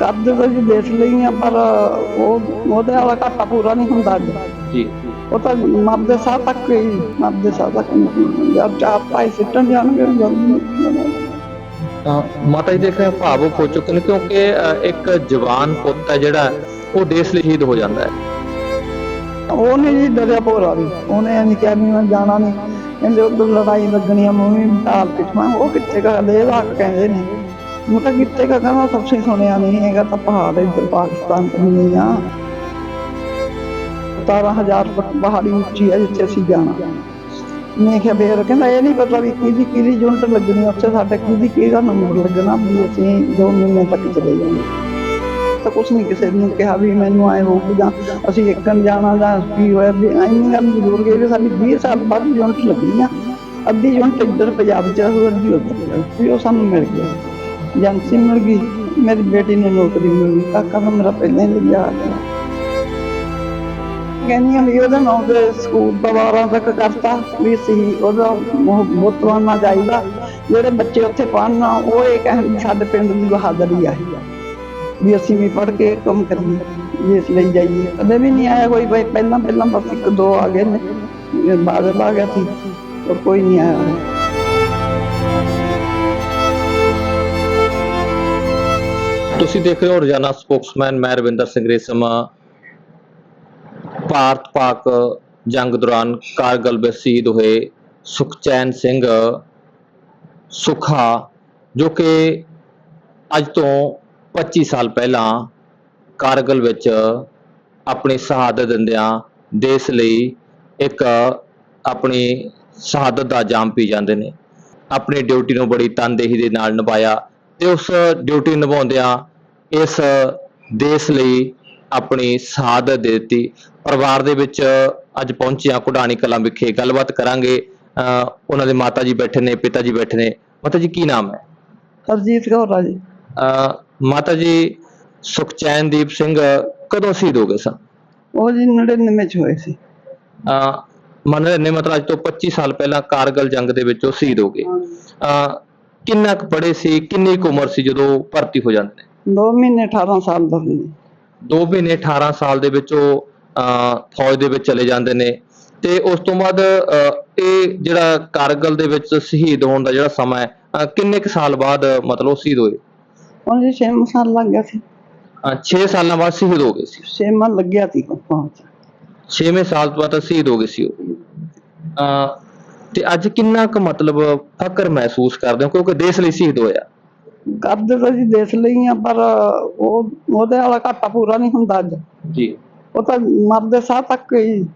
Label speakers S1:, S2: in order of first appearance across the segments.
S1: ਕਰਦੇ ਤਾਂ ਜੀ ਦੇਖ ਲਈਆਂ ਪਰ ਉਹ ਉਹਦੇ ਵਾਲਾ ਘਾਟਾ ਪੂਰਾ ਨਹੀਂ ਹੁੰਦਾ
S2: ਜੀ।
S1: ਉਹ ਤਾਂ ਮਰਦੇ ਸਾਹ ਤੱਕ ਹੀ ਮਰਦੇ ਸਾਹ ਤੱਕ ਨਹੀਂ ਜਦ ਚਾਰ ਪਾਈ ਸਿੱਟਣ ਜਾਣਗੇ
S2: ਤਾਂ ਮਾਤਾ ਜੀ ਦੇਖ ਰਹੇ ਭਾਵੁਕ ਹੋ ਚੁੱਕੇ ਨੇ ਕਿਉਂਕਿ ਇੱਕ ਜਵਾਨ ਪੁੱਤ ਹੈ ਜਿਹੜਾ ਉਹ ਦੇਸ਼ ਲਈ ਸ਼ਹੀਦ ਹੋ ਜਾਂਦਾ ਹੈ।
S1: ਉਹਨੇ ਜੀ ਡਰਿਆ ਭੋਰਾ ਵੀ। ਉਹਨੇ ਨਹੀਂ ਕਿਹਾ ਵੀ ਮੈਂ ਜਾਣਾ ਨਹੀਂ। ਕਹਿੰਦੇ ਉਧਰ ਲੜਾਈ ਲੱਗਣੀ ਆ ਮੰਮੀ ਢਾਲ ਪਿਛਵਾ ਉਹ ਕਿੱਥੇ ਕਾ ਲੈ ਰੱਖ ਕਹਿੰਦੇ ਨੇ। ਮੈਂ ਤਾਂ ਕਾ ਕਹਿੰਦਾ ਸਭ ਸੇ ਸੁਣਿਆ ਨਹੀਂ ਹੈਗਾ ਤਾਂ ਪਹਾੜ ਇੱਧਰ ਪਾਕਿਸਤਾਨ ਤੋਂ ਨਹੀਂ ਆ। 17000 ਫੁੱਟ ਪਹਾੜੀ ਉੱਚੀ ਹੈ ਜਿੱਥੇ ਅਸੀਂ ਜਾਣਾ। ਮੈਂ ਕਿਹਾ ਫੇਰ ਕਹਿੰਦਾ ਇਹ ਨਹੀਂ ਪਤਾ ਵੀ ਕਿਹਦੀ ਕਿਹਦੀ ਯੂਨਿਟ ਲੱਗਣੀ ਉੱਥੇ ਸਾਡੇ ਕਿਹਦੀ ਕਿਹਦਾ ਨੰਬਰ ਲੱਗਣਾ ਵੀ ਅਸੀਂ 2 ਮਹੀਨੇ ਤੱਕ ਚਲੇ ਜਾਵਾਂਗੇ। ਤਾਂ ਕੁਛ ਨਹੀਂ ਕਿਸੇ ਨੂੰ ਕਿਹਾ ਵੀ ਮੈਨੂੰ ਆਏ ਹੋਊ ਜਾਂ ਅਸੀਂ ਇੱਕਨ ਜਾਣਾ ਜਾਂ ਕੀ ਹੋਇਆ ਵੀ ਐਨੀ ਗੱਲ ਜ਼ਰੂਰ ਗਏ ਵੀ ਸਾਡੀ 20 ਸਾਲ ਬਾਅਦ ਯੂਨਿਟ ਲੱਗੀ ਆ। ਅੱਧੀ ਯੂਨਿਟ ਇੱਧਰ ਪੰਜਾਬ ਚ ਹੋਰ ਅੱਧੀ ਉੱਧਰ ਵੀ ਉਹ ਸਾਨੂੰ ਮਿਲ ਗਿਆ। ਏਜੰਸੀ ਮਿਲ ਗਈ ਮੇਰੀ ਬੇਟੀ ਨੂੰ ਨੌਕਰੀ ਮਿਲ ਗਈ ਕਾਕਾ ਤਾਂ ਮੇਰਾ ਪਹਿਲਾਂ ਹੀ ਲੱਗਿਆ ਆ ਗਿਆ ਕਹਿੰਦੀ ਆ ਵੀ ਉਹਦੇ ਨਾਂ ਤੇ ਸਕੂਲ ਦੁਬਾਰਾ ਤੱਕ ਕਰਤਾ ਵੀ ਸੀ ਉਹਦਾ ਬਹੁਤ ਬਣਨਾ ਚਾਹੀਦਾ ਜਿਹੜੇ ਬੱਚੇ ਉੱਥੇ ਪੜ੍ਹਨ ਉਹ ਇਹ ਕਹਿਣ ਵੀ ਸਾਡੇ ਪਿੰਡ ਦੀ ਬਹਾਦਰੀ ਆ ਵੀ ਅਸੀਂ ਵੀ ਪੜ੍ਹ ਕੇ ਕੰਮ ਕਰੀਏ ਵੀ ਇਸ ਲਈ ਜਾਈਏ ਕਦੇ ਵੀ ਨਹੀਂ ਆਇਆ ਕੋਈ ਬਈ ਪਹਿਲਾਂ ਪਹਿਲਾਂ ਬਸ ਇੱਕ ਦੋ ਆ ਗਏ ਨੇ ਬਾਦਲ ਆ ਗਿਆ ਸੀ ਔਰ ਕੋਈ ਨਹੀਂ ਆਇਆ
S2: ਤੁਸੀਂ ਦੇਖ ਰਹੇ ਹੋ ਰੋਜ਼ਾਨਾ ਸਪੋਕਸਮੈਨ, ਮੈਂ ਰਵਿੰਦਰ ਸਿੰਘ ਰੇਸ਼ਮ। ਭਾਰਤ ਪਾਕ ਜੰਗ ਦੌਰਾਨ ਕਾਰਗਲ ਵਿੱਚ ਸ਼ਹੀਦ ਹੋਏ ਸੁਖਚੈਨ ਸਿੰਘ ਸੁਖਾ, ਜੋ ਕਿ ਅੱਜ ਤੋਂ 25 ਸਾਲ ਪਹਿਲਾਂ ਕਾਰਗਲ ਵਿੱਚ ਆਪਣੀ ਸ਼ਹਾਦਤ ਦਿੰਦਿਆਂ ਦੇਸ਼ ਲਈ ਇੱਕ ਆਪਣੀ ਸ਼ਹਾਦਤ ਦਾ ਜਾਮ ਪੀ ਜਾਂਦੇ ਨੇ। ਆਪਣੀ ਡਿਊਟੀ ਨੂੰ ਬੜੀ ਤਨਦੇਹੀ ਦੇ ਨਾਲ ਨਿਭਾਇਆ। ਤੇ ਉਸ ਡਿਊਟੀ ਨਿਭਾਉਂਦਿਆਂ ਇਸ ਦੇਸ਼ ਲਈ ਆਪਣੀ ਸ਼ਹਾਦਤ ਦੇ ਦਿੱਤੀ। ਪਰਿਵਾਰ ਦੇ ਵਿੱਚ ਅੱਜ ਪਹੁੰਚਿਆ ਕੁਢਾਣੀ ਕਲਾਂ ਵਿਖੇ। ਗੱਲਬਾਤ ਕਰਾਂਗੇ ਉਹਨਾਂ ਦੇ ਮਾਤਾ ਜੀ ਬੈਠੇ ਨੇ ਪਿਤਾ ਜੀ ਬੈਠੇ ਨੇ। ਮਾਤਾ ਜੀ ਕੀ ਨਾਮ ਹੈ?
S1: ਹਰਜੀਤ ਕੌਰ ਆ ਜੀ
S2: ਮਾਤਾ ਜੀ ਸੁਖਚੈਨਦੀਪ ਸਿੰਘ ਕਦੋਂ ਸ਼ਹੀਦ ਹੋ ਗਏ ਸਨ
S1: ਉਹ ਜੀ 99 ਚ ਹੋਏ ਸੀ।
S2: ਅਹ ਮੰਨ ਲੈਂਦੇ ਮਤਲਬ ਅੱਜ ਤੋਂ 25 ਸਾਲ ਪਹਿਲਾਂ ਕਾਰਗਲ ਜੰਗ ਦੇ ਵਿੱਚ ਉਹ ਸ਼ਹੀਦ ਹੋ ਗਏ। ਅਹ ਕਿੰਨਾ ਕੁ ਪੜ੍ਹੇ ਸੀ ਕਿੰਨੀ ਕੁ ਉਮਰ ਸੀ ਜਦੋਂ ਭਰਤੀ ਹੋ ਜਾਂਦੇ ਨੇ?
S1: ਦੋ ਮਹੀਨੇ 18 ਸਾਲ ਦਾ ਸੀ।
S2: ਦੋ ਮਹੀਨੇ 18 ਸਾਲ ਦੇ ਵਿੱਚ ਉਹ ਫੌਜ ਦੇ ਵਿੱਚ ਚਲੇ ਜਾਂਦੇ ਨੇ ਤੇ ਉਸ ਤੋਂ ਬਾਅਦ ਇਹ ਜਿਹੜਾ ਕਾਰਗਲ ਦੇ ਵਿੱਚ ਸ਼ਹੀਦ ਹੋਣ ਦਾ ਜਿਹੜਾ ਸਮਾਂ ਹੈ ਕਿੰਨੇ ਕੁ ਸਾਲ ਬਾਅਦ ਮਤਲਬ ਸ਼ਹੀਦ ਹੋਏ?
S1: ਉਹ ਜੀ 6 ਸਾਲ ਲੱਗ ਗਿਆ ਸੀ।
S2: 6 ਸਾਲਾਂ ਬਾਅਦ ਸ਼ਹੀਦ ਹੋ ਗਏ ਸੀ?
S1: 6 ਮਹੀਨੇ ਲੱਗਿਆ ਸੀ ਪਹੁੰਚ
S2: 6ਵੇਂ ਸਾਲ ਤੋਂ ਬਾਅਦ ਸ਼ਹੀਦ ਹੋ ਗਏ ਸੀ ਉਹ। ਤੇ ਅੱਜ ਕਿੰਨਾ ਕੁ ਮਤਲਬ ਫਕਰ ਮਹਿਸੂਸ ਕਰਦੇ ਹੋ? ਕਿਉਂਕਿ ਦੇਸ਼ ਲਈ ਸ਼ਹੀਦ ਹੋਇਆ।
S1: ਕਰਦੇ ਤਾਂ ਜੀ ਦੇਖ ਲਈਆਂ ਪਰ ਉਹ ਉਹਦੇ ਵਾਲਾ ਘਾਟਾ ਪੂਰਾ ਨਹੀਂ ਹੁੰਦਾ ਅੱਜ।
S2: ਜੀ।
S1: ਉਹ ਤਾਂ ਮਰਦੇ ਸਾਹ ਤੱਕ ਹੀ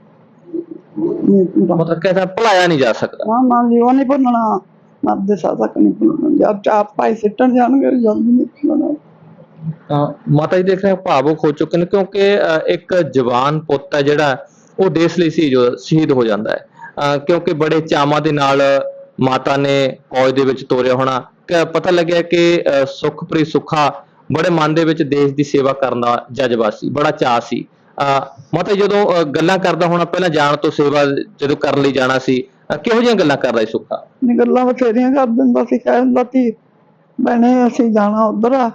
S2: ਮਤਲਬ ਕਹਿੰਦਾ ਭੁਲਾਇਆ ਨਹੀਂ ਜਾ ਸਕਦਾ।
S1: ਨਾ ਨਾ ਜੀ ਉਹ ਨਹੀਂ ਭੁੱਲਣਾ। ਮਰਦੇ ਸਾਹ ਤੱਕ ਨਹੀਂ ਭੁੱਲਣਾ। ਜਦ ਚਾਰ ਪਾਈ ਸਿੱਟਣ ਜਾਣਗੇ ਜਲਦੀ ਨਹੀਂ ਭੁੱਲਣਾ।
S2: ਤਾਂ ਮਾਤਾ ਜੀ ਦੇਖ ਰਹੇ ਭਾਵੁਕ ਹੋ ਚੁੱਕੇ ਨੇ ਕਿਉਂਕਿ ਇੱਕ ਜਵਾਨ ਪੁੱਤ ਹੈ ਜਿਹੜਾ ਉਹ ਦੇਸ਼ ਲਈ ਸ਼ਹੀਦ ਹੋ- ਸ਼ਹੀਦ ਹੋ ਜਾਂਦਾ ਹੈ। ਕਿਉਂਕਿ ਬੜੇ ਚਾਵਾਂ ਦੇ ਨਾਲ ਮਾਤਾ ਨੇ ਫੌਜ ਦੇ ਵਿੱਚ ਤੋਰਿਆ ਹੋਣਾ ਪਤਾ ਲੱਗਿਆ ਕਿ ਸੁਖਪ੍ਰੀਤ ਸੁਖਾ ਬੜੇ ਮਨ ਦੇ ਵਿੱਚ ਦੇਸ਼ ਦੀ ਸੇਵਾ ਕਰਨ ਦਾ ਜਜ਼ਬਾ ਸੀ ਬੜਾ ਚਾਅ ਸੀ। ਅਹ, ਜਦੋਂ ਗੱਲਾਂ ਕਰਦਾ ਹੋਣਾ ਪਹਿਲਾਂ ਜਾਣ ਤੋਂ ਸੇਵਾ ਜਦੋਂ ਕਰਨ ਲਈ ਜਾਣਾ ਸੀ ਕਿਹੋ ਜਿਹੀਆਂ ਗੱਲਾਂ ਕਰਦਾ ਸੀ ਸੁਖਾ?
S1: ਨੀ ਗੱਲਾਂ ਬਥੇਰੀਆਂ ਕਰ ਦਿੰਦਾ ਸੀ ਕਹਿ ਦਿੰਦਾ ਸੀ ਭੈਣੇ ਅਸੀਂ ਜਾਣਾ ਉਧਰ ਆ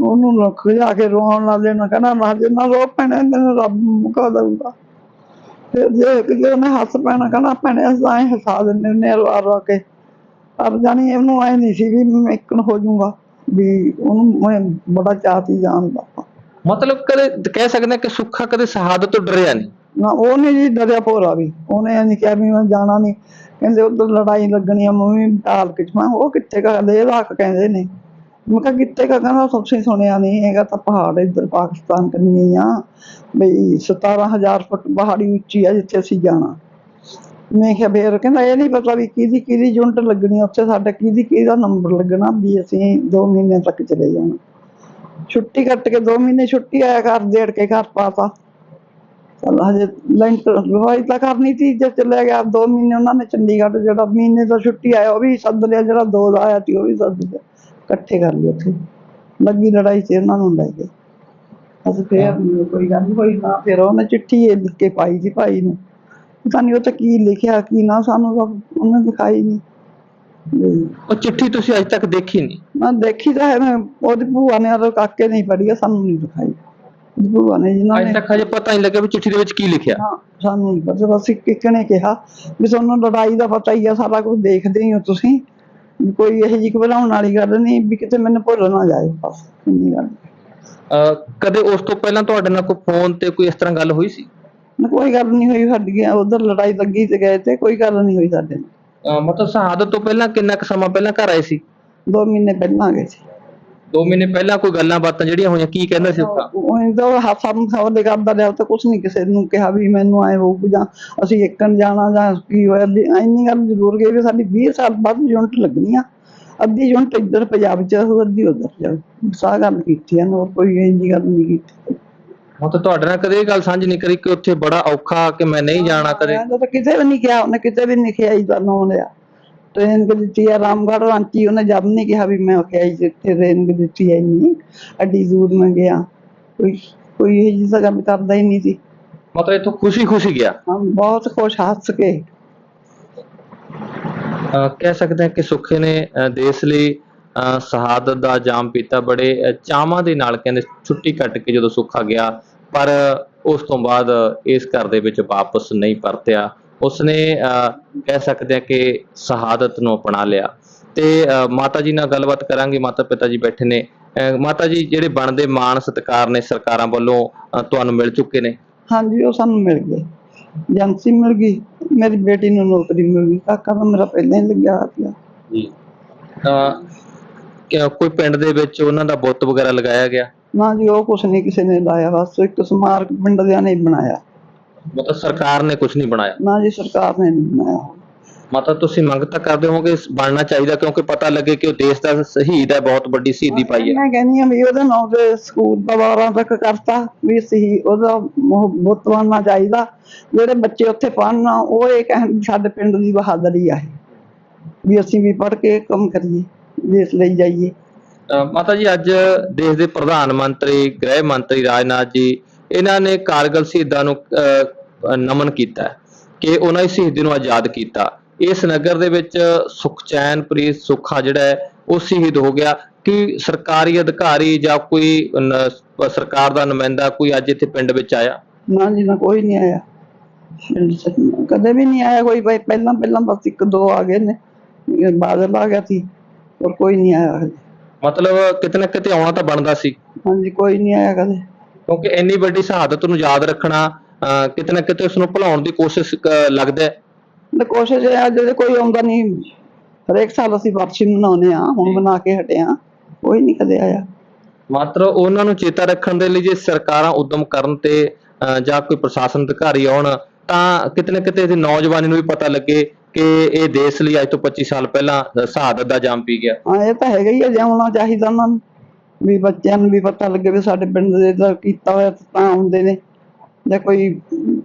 S1: ਉਹਨੂੰ ਰੱਖ ਜਾ ਕੇ ਰੋਣ ਲੱਗ ਜਾਣਾ ਕਹਿੰਦਾ ਨਾ ਜਿੰਨਾ ਰੋ ਪੈਣਾ ਤੈਨੂੰ ਰੱਬ ਮੁਕਾ ਦਊਗਾ। ਫਿਰ ਜੇ ਕਿਤੇ ਉਹਨੇ ਹੱਸ ਪੈਣਾ ਕਹਿੰਦਾ ਭੈਣੇ ਅਸੀਂ ਐਂ ਹਸਾ ਦਿੰਦੇ ਨੇ ਰਵਾ ਰਵਾ ਕੇ। ਪਰ ਜਾਣੀ ਇਹਨੂੰ ਐ ਨਹੀਂ ਸੀ ਵੀ ਮੈਂ ਹੋ ਜਾਊਗਾ ਵੀ ਉਹਨੂੰ ਮੈਂ ਬੜਾ ਚਾਅ ਸੀ ਜਾਣ ਦਾ।
S2: ਮਤਲਬ ਕਦੇ ਕਹਿ ਸਕਦੇ ਕਿ ਸੁੱਖਾ ਕਦੇ ਸ਼ਹਾਦਤ ਤੋਂ ਡਰਿਆ ਨਹੀਂ?
S1: ਨਾ ਉਹਨੇ ਜੀ ਡਰਿਆ ਭੋਰਾ ਵੀ। ਉਹਨੇ ਨਹੀਂ ਕਿਹਾ ਵੀ ਮੈਂ ਜਾਣਾ ਨਹੀਂ। ਕਹਿੰਦੇ ਉਧਰ ਲੜਾਈ ਲੱਗਣੀ ਆ ਮੰਮੀ ਢਾਲ ਪਿਛਵਾ ਉਹ ਕਿੱਥੇ ਕਾ ਲੈ ਰੱਖ ਕਹਿੰਦੇ ਨੇ। ਮੈਂ ਕਿਹਾ ਕਿੱਥੇ ਕਾ ਕਹਿੰਦਾ ਸਭ ਸੇ ਸੁਣਿਆ ਨਹੀਂ ਹੈਗਾ ਤਾਂ ਪਹਾੜ ਇੱਧਰ ਪਾਕਿਸਤਾਨ ਕਰਨੀ ਆ। ਬਈ 17000 ਫੁੱਟ ਪਹਾੜੀ ਉੱਚੀ ਆ ਜਿੱਥੇ ਅਸੀਂ ਜਾਣਾ। ਮੈਂ ਕਿਹਾ ਫੇਰ ਕਹਿੰਦਾ ਇਹ ਨਹੀਂ ਪਤਾ ਵੀ ਕਿਹਦੀ ਕਿਹਦੀ ਯੂਨਿਟ ਲੱਗਣੀ ਉੱਥੇ ਸਾਡੇ ਕਿਹਦੀ ਕਿਹਦਾ ਨੰਬਰ ਲੱਗਣਾ ਵੀ ਅਸੀਂ 2 ਮਹੀਨੇ ਤੱਕ ਚਲੇ ਜਾਣਾ। ਛੁੱਟੀ ਕੱਟ ਕੇ 2 ਮਹੀਨੇ ਛੁੱਟੀ ਆਇਆ ਕਰ ਦੇੜ ਕੇ ਘਰ ਪਾਤਾ। ਚੱਲ ਹਜੇ ਲੈਂਟਰ ਲਵਾਈ ਤਾਂ ਕਰਨੀ ਸੀ, ਜੇ ਚਲੇ ਗਿਆ 2 ਮਹੀਨੇ ਉਹਨਾਂ ਨੇ ਚੰਡੀਗੜ੍ਹ ਜਿਹੜਾ ਮਹੀਨੇ ਦਾ ਛੁੱਟੀ ਆਇਆ ਉਹ ਵੀ ਸੱਦ ਲਿਆ, ਜਿਹੜਾ ਦੋ ਦਾ ਆਇਆ ਸੀ ਉਹ ਵੀ ਸੱਦ ਲਿਆ। ਇਕੱਠੇ ਕਰ ਲਿਆ ਉੱਥੇ। ਲੱਗੀ ਲੜਾਈ ਚ ਉਹਨਾਂ ਨੂੰ ਲੈ ਗਏ ਅਸੀਂ ਫੇਰ ਕੋਈ ਗੱਲ ਹੋਈ ਨਾ ਫਿਰ ਉਹਨੇ ਚਿੱਠੀ ਇਹ ਲਿਖ ਕੇ ਪਾਈ ਸੀ ਭਾਈ ਨੂੰ। ਪਤਾ ਨਹੀਂ ਉਹ ਤੇ ਕੀ ਲਿਖਿਆ ਕੀ ਨਾ ਸਾਨੂੰ ਤਾਂ ਉਹਨੇ ਦਿਖਾਈ ਨਹੀਂ
S2: ਉਹ ਚਿੱਠੀ ਤੁਸੀਂ ਅੱਜ ਤੱਕ ਦੇਖੀ ਨਹੀਂ
S1: ਮੈਂ ਦੇਖੀ ਤਾਂ ਹੈ ਮੈਂ ਉਹਦੀ ਭੂਆ ਨੇ ਉਹ ਕਾਕੇ ਨਹੀਂ ਪੜ੍ਹੀ ਆ, ਸਾਨੂੰ ਨਹੀਂ ਦਿਖਾਈ। ਉਹਦੀ ਭੂਆ ਨੇ ਜਿਹਨਾਂ
S2: ਅੱਜ
S1: ਨੇ
S2: ਤੱਕ ਹਜੇ ਪਤਾ ਨਹੀਂ ਲੱਗਿਆ ਵੀ ਚਿੱਠੀ ਦੇ ਵਿੱਚ ਕੀ ਲਿਖਿਆ।
S1: ਹਾਂ, ਸਾਨੂੰ ਨਹੀਂ ਪਤਾ ਬਸ ਇੱਕ ਇੱਕ ਨੇ ਕਿਹਾ ਵੀ ਤੁਹਾਨੂੰ ਲੜਾਈ ਦਾ ਪਤਾ ਹੀ ਆ ਸਾਰਾ ਕੁਝ ਦੇਖਦੇ ਹੀ ਹੋ ਤੁਸੀਂ। ਕੋਈ ਇਹੋ ਜਿਹੀ ਘਬਰਾਉਣ ਵਾਲੀ ਗੱਲ ਨਹੀਂ ਵੀ ਕਿਤੇ ਮੈਨੂੰ ਭੁੱਲ ਨਾ ਜਾਏ ਬਸ ਇੰਨੀ ਗੱਲ।
S2: ਅਹ ਕਦੇ ਉਸ ਤੋਂ ਪਹਿਲਾਂ ਤੁਹਾਡੇ ਨਾਲ ਕੋਈ ਫੋਨ ਤੇ ਕੋਈ ਇਸ ਤਰ੍ਹਾਂ ਗੱਲ ਹੋਈ ਸੀ?
S1: ਨਾ ਕੋਈ ਗੱਲ ਨਹੀਂ ਹੋਈ ਸਾਡੀ ਉਧਰ ਲੜਾਈ ਲੱਗੀ ਤੇ ਗਏ ਤੇ ਕੋਈ ਗੱਲ ਨਹੀਂ ਹੋਈ ਸਾਡੇ ਨਾਲ।
S2: ਅਹ ਮਤਲਬ ਸ਼ਹਾਦਤ ਤੋਂ ਪਹਿਲਾਂ ਕਿੰਨਾ ਕੁ ਸਮਾਂ ਪਹਿਲਾਂ ਘਰ ਆਏ ਸੀ?
S1: ਦੋ ਮਹੀਨੇ ਪਹਿਲਾਂ ਗਏ ਸੀ।
S2: 2 ਮਹੀਨੇ ਪਹਿਲਾਂ ਕੋਈ ਗੱਲਾਂ ਬਾਤਾਂ ਜਿਹੜੀਆਂ ਹੋਈਆਂ ਕੀ ਕਹਿੰਦਾ ਸੀ ਉਹ
S1: ਉਹ ਤਾਂ ਹਾਸਾ ਮਖੌਲ ਦੇ ਕਰਦਾ ਰਿਹਾ ਤੇ ਕੁਛ ਨਹੀਂ ਕਿਸੇ ਨੂੰ ਕਿਹਾ ਵੀ ਮੈਨੂੰ ਆਏ ਹੋਊ ਜਾਂ ਅਸੀਂ ਇੱਕਣ ਜਾਣਾ ਜਾਂ ਕੀ ਹੋਇਆ। ਵੀ ਇੰਨੀ ਗੱਲ ਜ਼ਰੂਰ ਗਈ ਵੀ ਸਾਡੀ 20 ਸਾਲ ਬਾਅਦ ਯੂਨਿਟ ਲੱਗਣੀ ਆ। ਅੱਧੀ ਯੂਨਿਟ ਇੱਧਰ ਪੰਜਾਬ ਚ ਅੱਧੀ ਉੱਧਰ ਜਾਊ ਸਾਹ ਗੱਲ ਕੀਤੀ ਆ ਹੋਰ ਕੋਈ ਜਿਹੀ ਗੱਲ ਨਹੀਂ ਕੀਤੀ।
S2: ਮਤਲਬ ਤੁਹਾਡੇ ਨਾਲ ਕਦੇ ਇਹ ਗੱਲ ਸਾਂਝੀ ਨਹੀਂ ਕਰੀ ਕਿ ਉੱਥੇ ਬੜਾ ਔਖਾ ਕਿ ਮੈਂ ਨਹੀਂ ਜਾਣਾ ਕਦੇ?
S1: ਮੈਂ ਤਾਂ ਕਿਤੇ ਵੀ ਨਹੀਂ ਕਿਹਾ ਉਹਨੇ ਕਿਤੇ ਵੀ ਨਹੀਂ ਕਿਹਾ ਇਹਦਾ ਨਾਂ ਲਿਆ ਰਾਂਚੀ ਉਹਨੇ ਜਦ ਨਹੀਂ ਕਿਹਾ ਵੀ ਮੈਂ ਕਿਹਾ ਜੀ ਇੱਥੇ ਟ੍ਰੇਨ ਕਿ ਦਿੱਤੀ ਹੈ ਨਹੀਂ ਅੱਡੀ ਦੂਰ ਮੈਂ ਗਿਆ। ਕੋਈ ਕੋਈ ਇਹ ਜਿਹੀ ਤਾਂ ਗੱਲ ਕਰਦਾ ਹੀ ਨਹੀਂ ਸੀ।
S2: ਮਤਲਬ ਇੱਥੋਂ ਖੁਸ਼ੀ ਖੁਸ਼ੀ ਗਿਆ?
S1: ਹਾਂ ਬਹੁਤ ਖੁਸ਼ ਹੱਸ ਕੇ।
S2: ਅਹ ਕਹਿ ਸਕਦੇ ਹਾਂ ਕਿ ਸੁੱਖੇ ਨੇ ਅਹ ਦੇਸ਼ ਲਈ ਅਹ ਸ਼ਹਾਦਤ ਦਾ ਜਾਮ ਪੀਤਾ। ਬੜੇ ਅਹ ਚਾਵਾਂ ਦੇ ਨਾਲ ਕਹਿੰਦੇ ਛੁੱਟੀ ਕੱਟ ਕੇ ਜਦੋਂ ਸੁੱਖਾ ਗਿਆ ਪਰ ਉਸ ਤੋਂ ਬਾਅਦ ਇਸ ਘਰ ਦੇ ਵਿੱਚ ਵਾਪਸ ਨਹੀਂ ਪਰਤਿਆ। ਉਸਨੇ ਕਹਿ ਸਕਦੇ ਹਾਂ ਕਿ ਸ਼ਹਾਦਤ ਨੂੰ ਅਪਣਾ ਲਿਆ। ਤੇ ਮਾਤਾ ਜੀ ਨਾਲ ਗੱਲਬਾਤ ਕਰਾਂਗੇ ਮਾਤਾ ਪਿਤਾ ਜੀ ਬੈਠੇ ਨੇ। ਮਾਤਾ ਜੀ ਜਿਹੜੇ ਬਣਦੇ ਮਾਣ ਸਤਿਕਾਰ ਨੇ ਸਰਕਾਰਾਂ ਵੱਲੋਂ ਤੁਹਾਨੂੰ ਮਿਲ ਚੁੱਕੇ ਨੇ?
S1: ਹਾਂਜੀ ਉਹ ਸਾਨੂੰ ਮਿਲ ਗਏ। ਏਜੰਸੀ ਮਿਲ ਗਈ ਮੇਰੀ ਬੇਟੀ ਨੂੰ ਨੌਕਰੀ ਮਿਲ ਗਈ ਕਾਕਾ ਤਾਂ ਮੇਰਾ ਪਹਿਲਾਂ ਹੀ ਲੱਗਿਆ ਹੋਇਆ ਪਿਆ
S2: ਜੀ। ਤਾਂ ਕਿ ਕੋਈ ਪਿੰਡ ਦੇ ਵਿੱਚ ਉਹਨਾਂ ਦਾ ਬੁੱਤ ਵਗੈਰਾ ਲਗਾਇਆ ਗਿਆ?
S1: ਨਾ ਜੀ ਉਹ ਕੁਛ ਨਹੀਂ ਕਿਸੇ ਨੇ ਲਾਇਆ ਬਸ ਇੱਕ ਸਮਾਰਕ ਪਿੰਡ ਦਿਆਂ ਨੇ ਬਣਾਇਆ।
S2: ਮਤਲਬ ਸਰਕਾਰ ਨੇ ਕੁਝ ਨਹੀਂ ਬਣਾਇਆ?
S1: ਨਾ ਜੀ ਸਰਕਾਰ ਨੇ ਨਹੀਂ ਬਣਾਇਆ।
S2: ਮਤਲਬ ਤੁਸੀਂ ਮੰਗ ਤਾਂ ਕਰਦੇ ਇਸ ਬਣਨਾ ਚਾਹੀਦਾ ਕਿਉਂਕਿ ਪਤਾ ਲੱਗੇ ਕਿ ਉਹ ਦੇਸ਼ ਦਾ ਸ਼ਹੀਦ ਹੈ ਬਹੁਤ ਵੱਡੀ ਸ਼ਹੀਦੀ ਪਾਈ ਹੈ।
S1: ਮੈਂ ਕਹਿੰਦੀ ਆ ਵੀ ਉਹਦੇ ਨਾਂ ਤੇ ਸਕੂਲ ਦਾ 12 ਤੱਕ ਕਰਤਾ ਵੀ ਸਹੀ ਉਹਦਾ ਉਹ ਬੁੱਤ ਬਣਨਾ ਚਾਹੀਦਾ। ਜਿਹੜੇ ਬੱਚੇ ਉੱਥੇ ਪੜ੍ਹਨ ਉਹ ਇਹ ਕਹਿਣ ਵੀ ਸਾਡੇ ਪਿੰਡ ਦੀ ਬਹਾਦਰੀ ਆ ਇਹ। ਵੀ ਅਸੀਂ ਵੀ ਪੜ੍ਹ ਕੇ ਕੰਮ ਕਰੀਏ ਦੇਸ਼ ਲਈ ਜਾਈਏ।
S2: ਅਹ ਮਾਤਾ ਜੀ ਅੱਜ ਦੇਸ਼ ਦੇ ਪ੍ਰਧਾਨ ਮੰਤਰੀ ਗ੍ਰਹਿ ਮੰਤਰੀ ਰਾਜਨਾਥ ਜੀ ਇਹਨਾਂ ਨੇ ਕਾਰਗਲ ਸ਼ਹੀਦਾਂ ਨੂੰ ਅਹ, ਨਮਨ ਕੀਤਾ ਕਿ ਉਹਨਾਂ ਦੀ ਸ਼ਹੀਦੀ ਨੂੰ ਆਜ਼ਾਦ ਕੀਤਾ। ਇਸ ਨਗਰ ਦੇ ਵਿੱਚ ਸੁਖਚੈਨਪ੍ਰੀਤ ਸੁੱਖਾ ਜਿਹੜਾ ਹੈ ਉਹ ਸ਼ਹੀਦ ਹੋ ਗਿਆ। ਕਿ ਸਰਕਾਰੀ ਅਧਿਕਾਰੀ ਜਾਂ ਕੋਈ ਸਰਕਾਰ ਦਾ ਨੁਮਾਇੰਦਾ ਕੋਈ ਅੱਜ ਇੱਥੇ ਪਿੰਡ ਵਿੱਚ ਆਇਆ?
S1: ਨਾ ਜੀ ਨਾ ਕੋਈ ਨਹੀਂ ਆਇਆ। ਕਦੇ ਵੀ ਨਹੀਂ ਆਇਆ ਕੋਈ। ਪਹਿਲਾਂ ਪਹਿਲਾਂ ਬਸ ਇੱਕ ਦੋ ਆ ਗਏ ਨੇ। ਬਾਦਲ ਆ ਗਿਆ ਸੀ ਔਰ ਕੋਈ ਨਹੀਂ ਆਇਆ।
S2: ਮਤਲਬ ਕਿਤੇ ਨਾ ਕਿਤੇ ਆਉਣਾ ਤਾਂ ਬਣਦਾ ਸੀ।
S1: ਹਾਂਜੀ ਕੋਈ ਨਹੀਂ ਆਇਆ ਕਦੇ।
S2: ਕਿਉਂਕਿ ਇੰਨੀ ਵੱਡੀ ਸ਼ਹਾਦਤ ਨੂੰ ਯਾਦ ਰੱਖਣਾ ਕਿਤੇ ਨਾ ਕਿਤੇ ਉਸ ਨੂੰ ਭੁਲਾਉਣ ਦੀ ਕੋਸ਼ਿਸ਼ ਲੱਗਦਾ ਹੈ।
S1: ਤੇ ਕੋਸ਼ਿਸ਼ ਇਹ ਆ ਜਿਹੜੇ ਕੋਈ ਆਉਂਦਾ ਨਹੀਂ ਹਰੇਕ ਸਾਲ ਅਸੀਂ ਵਰਸ਼ੀ ਮਨਾਉਂਦੇ ਆ ਹੁਣ ਬਣਾ ਕੇ ਹਟੇ ਆ ਕੋਈ ਨਹੀਂ ਕਦੇ ਆਇਆ।
S2: ਮਾਤਰ ਉਹਨਾਂ ਨੂੰ ਚੇਤਾ ਰੱਖਣ ਦੇ ਲਈ ਜੇ ਸਰਕਾਰਾਂ ਉਦਮ ਕਰਨ ਤੇ ਜਾਂ ਕੋਈ ਪ੍ਰਸ਼ਾਸਨ ਅਧਿਕਾਰੀ ਆਉਣ ਤਾਂ ਕਿਤੇ ਨਾ ਕਿਤੇ ਇਹਦੀ ਨੌਜਵਾਨੀ ਨੂੰ ਵੀ ਪਤਾ ਲੱਗੇ ਕਿ ਇਹ ਦੇਸ਼ ਲਈ ਅੱਜ ਤੋਂ 25 ਸਾਲ ਪਹਿਲਾਂ ਸ਼ਹਾਦਤ ਦਾ ਜਾਮ ਪੀ ਗਿਆ।
S1: ਹਾਂ ਇਹ ਤਾਂ ਹੈਗਾ ਹੀ ਆ ਜਿਉਣਾ ਚਾਹੀਦਾ ਉਹਨਾਂ ਨੂੰ। ਵੀ ਬੱਚਿਆਂ ਨੂੰ ਵੀ ਪਤਾ ਲੱਗੇ ਵੀ ਸਾਡੇ ਪਿੰਡ ਦੇ ਦਾ ਕੀਤਾ ਹੋਇਆ ਤਾਂ ਆਉਂਦੇ ਨੇ। ਜਾਂ ਕੋਈ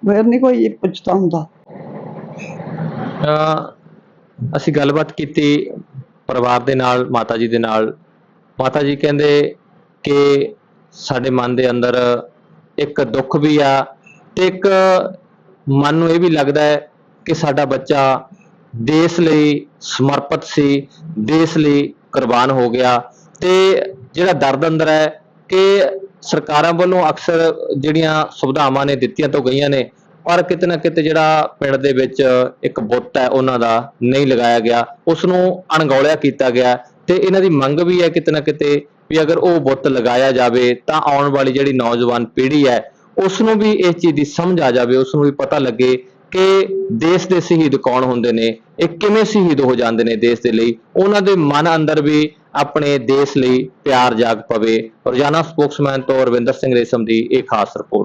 S1: ਫਿਰ ਨਹੀਂ ਕੋਈ ਪੁੱਛਦਾ ਹੁੰਦਾ।
S2: ਅਹ ਅਸੀਂ ਗੱਲਬਾਤ ਕੀਤੀ ਪਰਿਵਾਰ ਦੇ ਨਾਲ, ਮਾਤਾ ਜੀ ਦੇ ਨਾਲ। ਮਾਤਾ ਜੀ ਕਹਿੰਦੇ ਕਿ ਸਾਡੇ ਮਨ ਦੇ ਅੰਦਰ ਇੱਕ ਦੁੱਖ ਵੀ ਆ ਤੇ ਇੱਕ ਮਨ ਨੂੰ ਇਹ ਵੀ ਲੱਗਦਾ ਹੈ ਕਿ ਸਾਡਾ ਬੱਚਾ ਦੇਸ਼ ਲਈ ਸਮਰਪਿਤ ਸੀ, ਦੇਸ਼ ਲਈ ਕੁਰਬਾਨ ਹੋ ਗਿਆ ਤੇ ਜਿਹੜਾ ਦਰਦ ਅੰਦਰ ਹੈ ਕਿ ਸਰਕਾਰਾਂ ਵੱਲੋਂ ਅਕਸਰ ਜਿਹੜੀਆਂ ਸੁਵਿਧਾਵਾਂ ਨੇ ਦਿੱਤੀਆਂ ਤੋਂ ਗਈਆਂ ਨੇ, ਪਰ ਕਿਤੇ ਨਾ ਕਿਤੇ ਜਿਹੜਾ ਪਿੰਡ ਦੇ ਵਿੱਚ ਇੱਕ ਬੁੱਤ ਹੈ, ਉਹਨਾਂ ਦਾ ਨਹੀਂ ਲਗਾਇਆ ਗਿਆ। ਉਸ ਨੂੰ ਅਣਗੌਲਿਆ ਕੀਤਾ ਗਿਆ ਤੇ ਇਹਨਾਂ ਦੀ ਮੰਗ ਵੀ ਹੈ ਕਿਤੇ ਨਾ ਕਿਤੇ ਵੀ ਅਗਰ ਉਹ ਬੁੱਤ ਲਗਾਇਆ ਜਾਵੇ ਤਾਂ ਆਉਣ ਵਾਲੀ ਜਿਹੜੀ ਨੌਜਵਾਨ ਪੀੜ੍ਹੀ ਹੈ ਉਸ ਨੂੰ ਵੀ ਇਸ ਚੀਜ਼ ਦੀ ਸਮਝ ਆ ਜਾਵੇ ਉਸ ਨੂੰ ਵੀ ਪਤਾ ਲੱਗੇ ਕਿ ਦੇਸ਼ ਦੇ ਸ਼ਹੀਦ ਕੌਣ ਹੁੰਦੇ ਨੇ, ਇਹ ਕਿਵੇਂ ਸ਼ਹੀਦ ਹੋ ਜਾਂਦੇ ਨੇ ਦੇਸ਼ ਦੇ ਲਈ। ਉਹਨਾਂ ਦੇ ਮਨ ਅੰਦਰ ਵੀ ਆਪਣੇ ਦੇਸ਼ ਲਈ ਪਿਆਰ ਜਾਗ ਪਵੇ। ਰੋਜ਼ਾਨਾ ਸਪੋਕਸਮੈਨ ਤੋਂ ਰਵਿੰਦਰ ਸਿੰਘ ਰੇਸ਼ਮ ਦੀ ਇਹ ਖਾਸ ਰਿਪੋਰਟ।